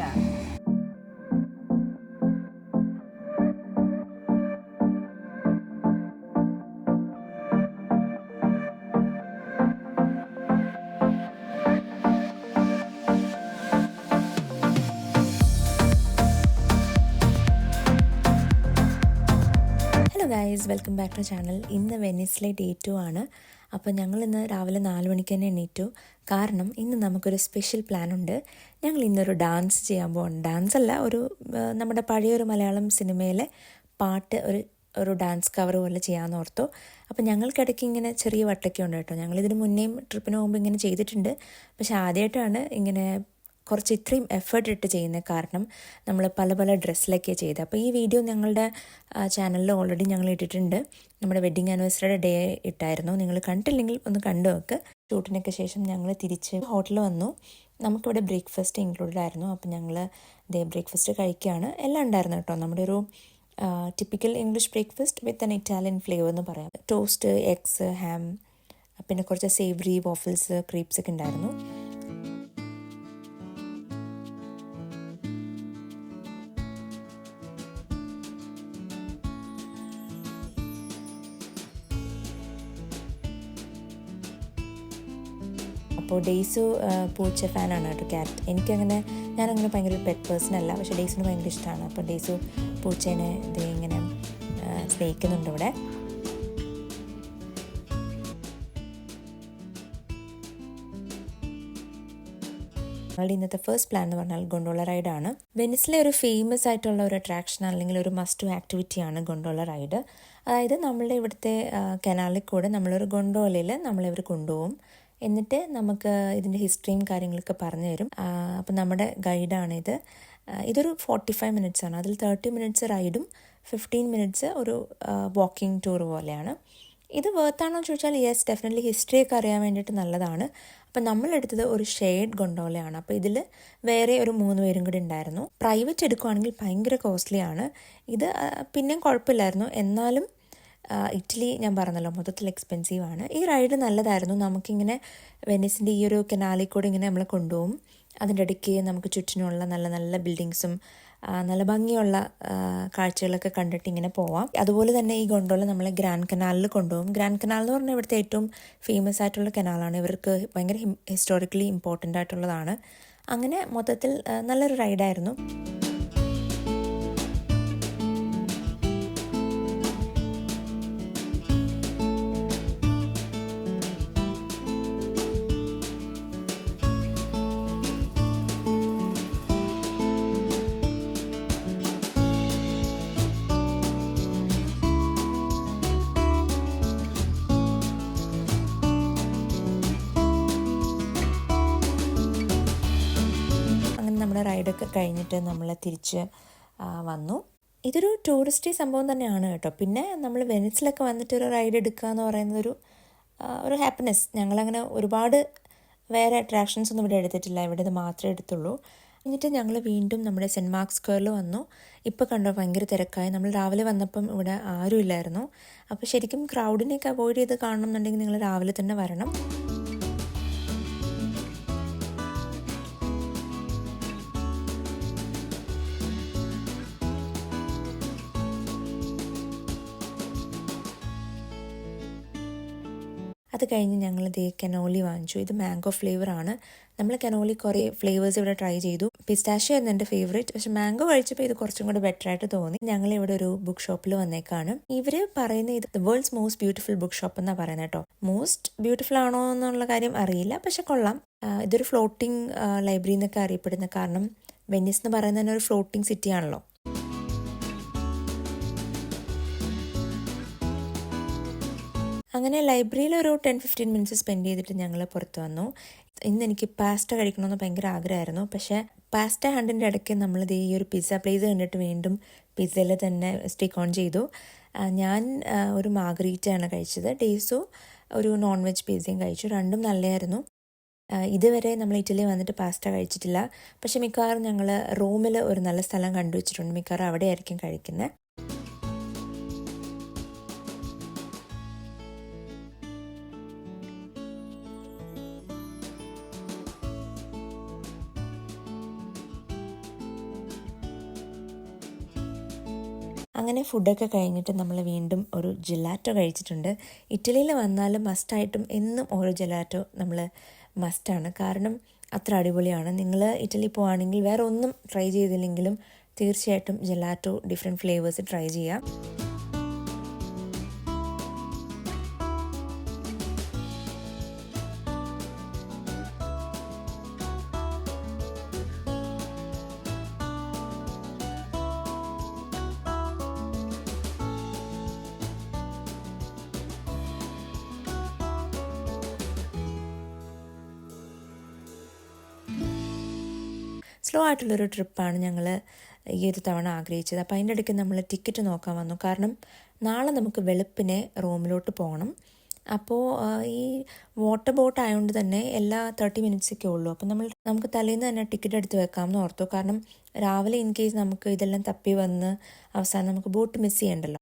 Yeah. Hello guys welcome back to channel ഇന്ന് വെനീസിലെ day to ആണ് അപ്പോൾ ഞങ്ങൾ ഇന്ന് രാവിലെ നാല് മണിക്ക് തന്നെ എണീറ്റു. കാരണം ഇന്ന് നമുക്കൊരു സ്പെഷ്യൽ പ്ലാൻ ഉണ്ട്. ഞങ്ങൾ ഇന്നൊരു ഡാൻസ് ചെയ്യാൻ പോകുന്നു ഡാൻസ് അല്ല ഒരു നമ്മുടെ പഴയൊരു മലയാളം സിനിമയിലെ പാട്ട് ഒരു ഒരു ഡാൻസ് കവർ പോലെ ചെയ്യാമെന്ന് ഓർത്തു. അപ്പോൾ ഞങ്ങൾക്കിടയ്ക്ക് ഇങ്ങനെ ചെറിയ വട്ടൊക്കെ ഉണ്ട് കേട്ടോ. ഞങ്ങൾ ഇതിന് മുന്നേയും ട്രിപ്പിന് പോകുമ്പോൾ ഇങ്ങനെ ചെയ്തിട്ടുണ്ട്. പക്ഷേ ആദ്യമായിട്ടാണ് ഇങ്ങനെ കുറച്ച് ഇത്രയും എഫേർട്ട് ഇട്ട് ചെയ്യുന്ന കാരണം നമ്മൾ പല പല ഡ്രസ്സിലൊക്കെ ചെയ്ത്. അപ്പോൾ ഈ വീഡിയോ ഞങ്ങളുടെ ചാനലിൽ ഓൾറെഡി ഞങ്ങൾ ഇട്ടിട്ടുണ്ട്. നമ്മുടെ വെഡ്ഡിങ് ആനിവേഴ്സറിയുടെ ഡേ ഇട്ടായിരുന്നു. നിങ്ങൾ കണ്ടില്ലെങ്കിൽ ഒന്ന് കണ്ടു നോക്ക്. ഷൂട്ടിനൊക്കെ ശേഷം ഞങ്ങൾ തിരിച്ച് ഹോട്ടലിൽ വന്നു. നമുക്കിവിടെ ബ്രേക്ക്ഫാസ്റ്റ് ഇൻക്ലൂഡഡ് ആയിരുന്നു. അപ്പോൾ ഞങ്ങൾ ദേ ബ്രേക്ക്ഫാസ്റ്റ് കഴിക്കുകയാണ് എല്ലാം ഉണ്ടായിരുന്നു കേട്ടോ. നമ്മുടെ ഒരു typical English breakfast with an Italian flavour എന്ന് പറയാം. ടോസ്റ്റ് എഗ്സ് ഹാം പിന്നെ കുറച്ച് സേവറി വോഫിൽസ് ക്രീപ്സ് ഒക്കെ ഉണ്ടായിരുന്നു. അപ്പോൾ ഡെയ്സു പൂച്ച ഫാനാണ് കേട്ടോ ക്യാറ്റ്. എനിക്കങ്ങനെ ഞാനങ്ങനെ ഭയങ്കര പെറ്റ് പേഴ്സൺ അല്ല. പക്ഷേ ഡെയ്സിന് ഭയങ്കര ഇഷ്ടമാണ് അപ്പോൾ ഡെയ്സു പൂച്ചേനെ ഇത് ഇങ്ങനെ സ്നേഹിക്കുന്നുണ്ട് ഇവിടെ. ഇന്നത്തെ ഫസ്റ്റ് പ്ലാൻ എന്ന് പറഞ്ഞാൽ ഗൊണ്ടോള റൈഡാണ് വെനിസിലെ ഒരു ഫേമസ് ആയിട്ടുള്ള ഒരു അട്രാക്ഷൻ അല്ലെങ്കിൽ ഒരു മസ്റ്റ് ആക്ടിവിറ്റിയാണ് ഗൊണ്ടോള റൈഡ് അതായത് നമ്മളുടെ ഇവിടുത്തെ കനാലിൽ കൂടെ നമ്മളൊരു ഗൊണ്ടോളയിൽ നമ്മളിവർ കൊണ്ടുപോകും. എന്നിട്ട് നമുക്ക് ഇതിന്റെ ഹിസ്റ്ററിയും കാര്യങ്ങളൊക്കെ പറഞ്ഞു തരും. അപ്പം നമ്മുടെ ഗൈഡാണിത്. ഇതൊരു ഫോർട്ടി ഫൈവ് മിനിറ്റ്സ് ആണ്. അതിൽ തേർട്ടി മിനിറ്റ്സ് റൈഡും ഫിഫ്റ്റീൻ മിനിറ്റ്സ് ഒരു വാക്കിംഗ് ടൂർ പോലെയാണ്. ഇത് വേർത്താണോ ചോദിച്ചാൽ യെസ് ഡെഫിനറ്റ്ലി ഹിസ്റ്ററിയൊക്കെ അറിയാൻ വേണ്ടിയിട്ട് നല്ലതാണ്. അപ്പം നമ്മളെടുത്തത് ഒരു ഷെയ്ഡ് ഗൊണ്ടോലയാണ് അപ്പോൾ ഇതിൽ വേറെ ഒരു മൂന്ന് പേരും കൂടി ഉണ്ടായിരുന്നു. പ്രൈവറ്റ് എടുക്കുവാണെങ്കിൽ ഭയങ്കര കോസ്റ്റ്ലിയാണ് ഇത് പിന്നെയും കുഴപ്പമില്ലായിരുന്നു. എന്നാലും ഇറ്റലി ഞാൻ പറഞ്ഞല്ലോ മൊത്തത്തിൽ എക്സ്പെൻസീവ് ആണ്. ഈ റൈഡ് നല്ലതായിരുന്നു. നമുക്കിങ്ങനെ വെനീസിന്റെ ഈ ഒരു കനാലിൽ കൂടെ ഇങ്ങനെ നമ്മളെ കൊണ്ടുപോകും. അതിന്റെ ഇടയ്ക്ക് നമുക്ക് ചുറ്റിനുള്ള നല്ല നല്ല ബിൽഡിങ്സും നല്ല ഭംഗിയുള്ള കാഴ്ചകളൊക്കെ കണ്ടിട്ട് ഇങ്ങനെ പോവാം. അതുപോലെ തന്നെ ഈ ഗൊണ്ടോല നമ്മളെ ഗ്രാൻഡ് കനാലിൽ കൊണ്ടുപോകും. ഗ്രാൻഡ് കനാൽ എന്ന് പറഞ്ഞാൽ ഇവിടുത്തെ ഏറ്റവും ഫേമസ് ആയിട്ടുള്ള കനാലാണ് ഇവർക്ക് ഭയങ്കര ഹിസ്റ്റോറിക്കലി ഇമ്പോർട്ടന്റ് ആയിട്ടുള്ളതാണ്. അങ്ങനെ മൊത്തത്തിൽ നല്ലൊരു റൈഡായിരുന്നു റൈഡൊക്കെ കഴിഞ്ഞിട്ട് നമ്മൾ തിരിച്ച് വന്നു. ഇതൊരു ടൂറിസ്റ്റ് സംഭവം തന്നെയാണ് കേട്ടോ. പിന്നെ നമ്മൾ വെനിസിലൊക്കെ വന്നിട്ട് ഒരു റൈഡ് എടുക്കുക എന്ന് പറയുന്നത് ഒരു ഹാപ്പിനെസ് ഞങ്ങളങ്ങനെ ഒരുപാട് വേറെ അട്രാക്ഷൻസ് ഒന്നും ഇവിടെ എടുത്തിട്ടില്ല. ഇവിടെ ഇത് മാത്രമേ എടുത്തുള്ളൂ. എന്നിട്ട് ഞങ്ങൾ വീണ്ടും നമ്മുടെ സെന്റ് മാർക്സ് സ്ക്വയറിൽ വന്നു. ഇപ്പോൾ കണ്ടോ ഭയങ്കര തിരക്കായി. നമ്മൾ രാവിലെ വന്നപ്പം ഇവിടെ ആരും ഇല്ലായിരുന്നു അപ്പോൾ ശരിക്കും ക്രൗഡിനെയൊക്കെ അവോയ്ഡ് ചെയ്ത് കാണണം എന്നുണ്ടെങ്കിൽ നിങ്ങൾ രാവിലെ തന്നെ വരണം. അത് കഴിഞ്ഞ് ഞങ്ങൾ ദേ കനോലി വാങ്ങിച്ചു. ഇത് മാംഗോ ഫ്ലേവർ ആണ്. നമ്മൾ കനോലി കുറേ ഫ്ലേവേഴ്സ് ഇവിടെ ട്രൈ ചെയ്തു. പിസ്റ്റാഷ്യോ ആയിരുന്നു എന്റെ ഫേവറേറ്റ് പക്ഷെ മാംഗോ കഴിച്ചപ്പോൾ ഇത് കുറച്ചും കൂടെ ബെറ്റർ ആയിട്ട് തോന്നി. ഞങ്ങൾ ഇവിടെ ഒരു ബുക്ക് ഷോപ്പിൽ വന്നേക്കാണ്. ഇവർ പറയുന്ന ഇത് world's most beautiful book shop എന്നാണ് പറയുന്നത് കേട്ടോ മോസ്റ്റ് ബ്യൂട്ടിഫുൾ ആണോ എന്നുള്ള കാര്യം അറിയില്ല. പക്ഷെ കൊള്ളാം. ഇതൊരു ഫ്ലോട്ടിംഗ് ലൈബ്രറി എന്നൊക്കെ അറിയപ്പെടുന്ന കാരണം വെനീസ് എന്ന് പറയുന്നത് തന്നെ ഒരു ഫ്ലോട്ടിംഗ് സിറ്റി ആണല്ലോ. അങ്ങനെ ലൈബ്രറിയിൽ ഒരു ടെൻ ഫിഫ്റ്റീൻ മിനിറ്റ്സ് സ്പെൻഡ് ചെയ്തിട്ട് ഞങ്ങൾ പുറത്ത് വന്നു. ഇന്ന് എനിക്ക് പാസ്റ്റ കഴിക്കണമെന്ന് ഭയങ്കര ആഗ്രഹമായിരുന്നു. പക്ഷേ പാസ്റ്റ ഹണ്ടിന്റെ ഇടയ്ക്ക് നമ്മൾ ഈ ഒരു പിസ്സ പ്ലേസ് കണ്ടിട്ട് വീണ്ടും പിസ്സയിൽ തന്നെ സ്റ്റിക്ക് ഓൺ ചെയ്തു. ഞാൻ ഒരു മാഗ്രീറ്റയാണ് കഴിച്ചത്. ഡേസു ഒരു നോൺ വെജ് പിസ്സയും കഴിച്ചു. രണ്ടും നല്ലതായിരുന്നു. ഇതുവരെ നമ്മൾ ഇറ്റലി വന്നിട്ട് പാസ്റ്റ കഴിച്ചിട്ടില്ല. പക്ഷെ മിക്കവാറും ഞങ്ങൾ റോമിൽ ഒരു നല്ല സ്ഥലം കണ്ടുവച്ചിട്ടുണ്ട്. മിക്കവാറും അവിടെയായിരിക്കും കഴിക്കുന്നത് അങ്ങനെ ഫുഡൊക്കെ കഴിഞ്ഞിട്ട് നമ്മൾ വീണ്ടും ഒരു ജെലാറ്റോ കഴിച്ചിട്ടുണ്ട്. ഇറ്റലിയിൽ വന്നാൽ മസ്റ്റായിട്ടും എന്നും ഓരോ ജെലാറ്റോ നമ്മൾ മസ്റ്റാണ് കാരണം അത്ര അടിപൊളിയാണ്. നിങ്ങൾ ഇറ്റലി പോവുകയാണെങ്കിൽ വേറെ ഒന്നും ട്രൈ ചെയ്തില്ലെങ്കിലും തീർച്ചയായിട്ടും ജെലാറ്റോ ഡിഫറെന്റ് ഫ്ലേവേഴ്സ് ട്രൈ ചെയ്യാം. സ്ലോ ആയിട്ടുള്ളൊരു ട്രിപ്പാണ് ഞങ്ങൾ ഈ ഒരു തവണ ആഗ്രഹിച്ചത്. അപ്പോൾ അതിന്റെ ഇടയ്ക്ക് നമ്മൾ ടിക്കറ്റ് നോക്കാൻ വന്നു. കാരണം നാളെ നമുക്ക് വെളുപ്പിനെ റൂമിലോട്ട് പോകണം. അപ്പോൾ ഈ വാട്ടർ ബോട്ട് ആയതുകൊണ്ട് തന്നെ എല്ലാ തേർട്ടി മിനിറ്റ്സൊക്കെ ഉള്ളൂ. അപ്പോൾ നമ്മൾ നമുക്ക് തലേന്ന് തന്നെ ടിക്കറ്റ് എടുത്ത് വെക്കാമെന്ന് ഓർത്തു. കാരണം രാവിലെ ഇൻ കേസ് നമുക്ക് ഇതെല്ലാം തപ്പി വന്ന് അവസാനം നമുക്ക് ബോട്ട് മിസ് ചെയ്യണ്ടല്ലോ.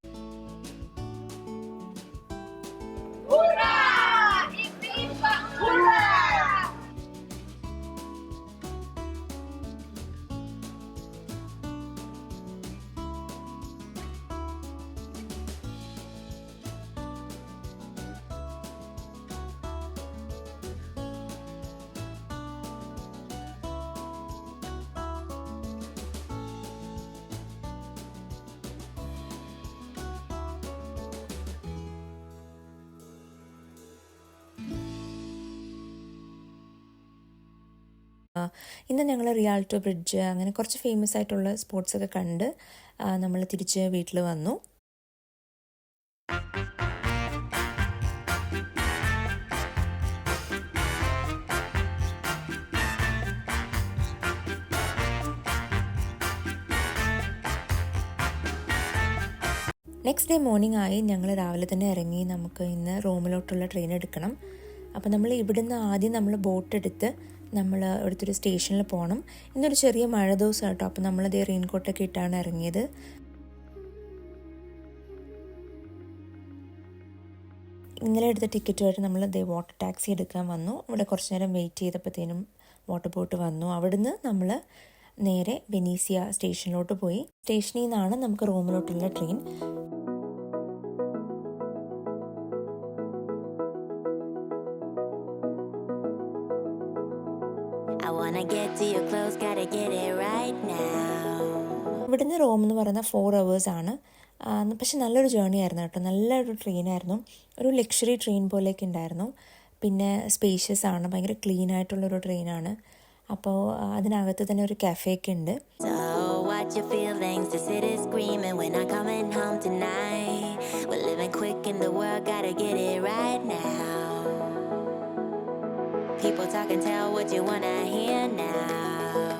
ഇന്ന് ഞങ്ങൾ റിയാൾട്ടോ ബ്രിഡ്ജ് അങ്ങനെ കുറച്ച് ഫേമസ് ആയിട്ടുള്ള സ്പോർട്സ് ഒക്കെ കണ്ട് നമ്മൾ തിരിച്ച് വീട്ടിൽ വന്നു. നെക്സ്റ്റ് ഡേ മോർണിംഗ് ആയി ഞങ്ങൾ രാവിലെ തന്നെ ഇറങ്ങി നമുക്ക് ഇന്ന് റൂമിലോട്ടുള്ള ട്രെയിൻ എടുക്കണം. അപ്പോൾ നമ്മൾ ഇവിടുന്ന് ആദ്യം നമ്മൾ ബോട്ട് എടുത്ത് നമ്മൾ ഇവിടുത്തെ സ്റ്റേഷനിൽ പോകണം ഇന്നൊരു ചെറിയ മഴ ദിവസം കേട്ടോ അപ്പോൾ നമ്മളത് റെയിൻകോട്ടൊക്കെ ഇട്ടാണ് ഇറങ്ങിയത്. ഇന്നലെ എടുത്ത ടിക്കറ്റുമായിട്ട് നമ്മൾ ദേ വാട്ടർ ടാക്സി എടുക്കാൻ വന്നു. ഇവിടെ കുറച്ച് നേരം വെയിറ്റ് ചെയ്തപ്പോഴത്തേനും വാട്ടർ ബോട്ട് വന്നു. അവിടുന്ന് നമ്മൾ നേരെ വെനീസിയ സ്റ്റേഷനിലോട്ട് പോയി. സ്റ്റേഷനിൽ നിന്നാണ് നമുക്ക് റൂമിലോട്ടുള്ള ട്രെയിൻ. ഇവിടുന്ന് റോം എന്ന് പറയുന്ന ഫോർ അവേഴ്സാണ് ആണ്. പക്ഷെ നല്ലൊരു ജേർണി ആയിരുന്നു കേട്ടോ. നല്ലൊരു ട്രെയിനായിരുന്നു ഒരു ലക്ഷറി ട്രെയിൻ പോലെയൊക്കെ ഉണ്ടായിരുന്നു. പിന്നെ സ്പേഷ്യസ് ആണ്. ഭയങ്കര ക്ലീൻ ആയിട്ടുള്ളൊരു ട്രെയിനാണ് അപ്പോൾ അതിനകത്ത് തന്നെ ഒരു കഫേ ഒക്കെ ഉണ്ട്. We're not coming home tonight. We're living quick in the world, gotta get it right now. People talk and tell what you wanna hear now.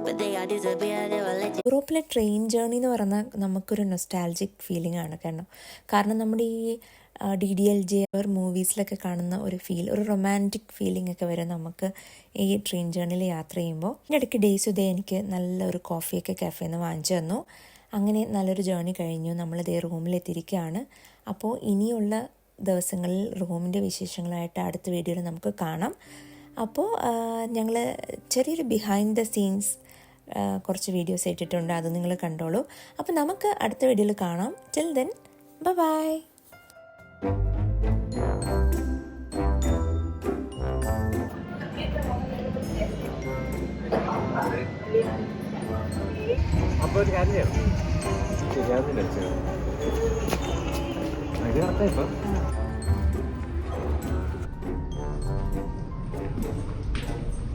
But they all disappear, they will let you. യൂറോപ്പിലെ train journey എന്ന് പറഞ്ഞാൽ നമുക്കൊരു nostalgic feeling ആണ് കാരണം കാരണം നമ്മുടെ ഈ D D L J അവർ മൂവീസിലൊക്കെ കാണുന്ന ഒരു ഫീൽ ഒരു റൊമാന്റിക് ഫീലിംഗ് ഒക്കെ വരും നമുക്ക് ഈ ട്രെയിൻ ജേർണിയിൽ യാത്ര ചെയ്യുമ്പോൾ ഇതിന്റെ ഇടയ്ക്ക് ഡേയ്സ് ഉദയം എനിക്ക് നല്ലൊരു കോഫിയൊക്കെ കഫേയിൽ നിന്ന് വാങ്ങിച്ചു തന്നു അങ്ങനെ നല്ലൊരു ജേർണി കഴിഞ്ഞു നമ്മളിതേ റൂമിലെത്തിയിരിക്കുകയാണ് അപ്പോൾ ഇനിയുള്ള ദിവസങ്ങളിൽ റൂമിന്റെ വിശേഷങ്ങളായിട്ട് അടുത്ത വീഡിയോയിൽ നമുക്ക് കാണാം. അപ്പോൾ ഞങ്ങൾ ചെറിയൊരു ബിഹൈൻഡ് ദ സീൻസ് കുറച്ച് വീഡിയോസ് ഇട്ടിട്ടുണ്ട്. അത് നിങ്ങൾ കണ്ടോളൂ. അപ്പോൾ നമുക്ക് അടുത്ത വീഡിയോയിൽ കാണാം. ടിൽ ദെൻ ബൈ അപ്പോൾ ഒരു കാര്യം ചെയ്യാം. ശരിയാകുന്നില്ല ചെയ്യാം അതിന് കറക്റ്റാ ഇപ്പൊ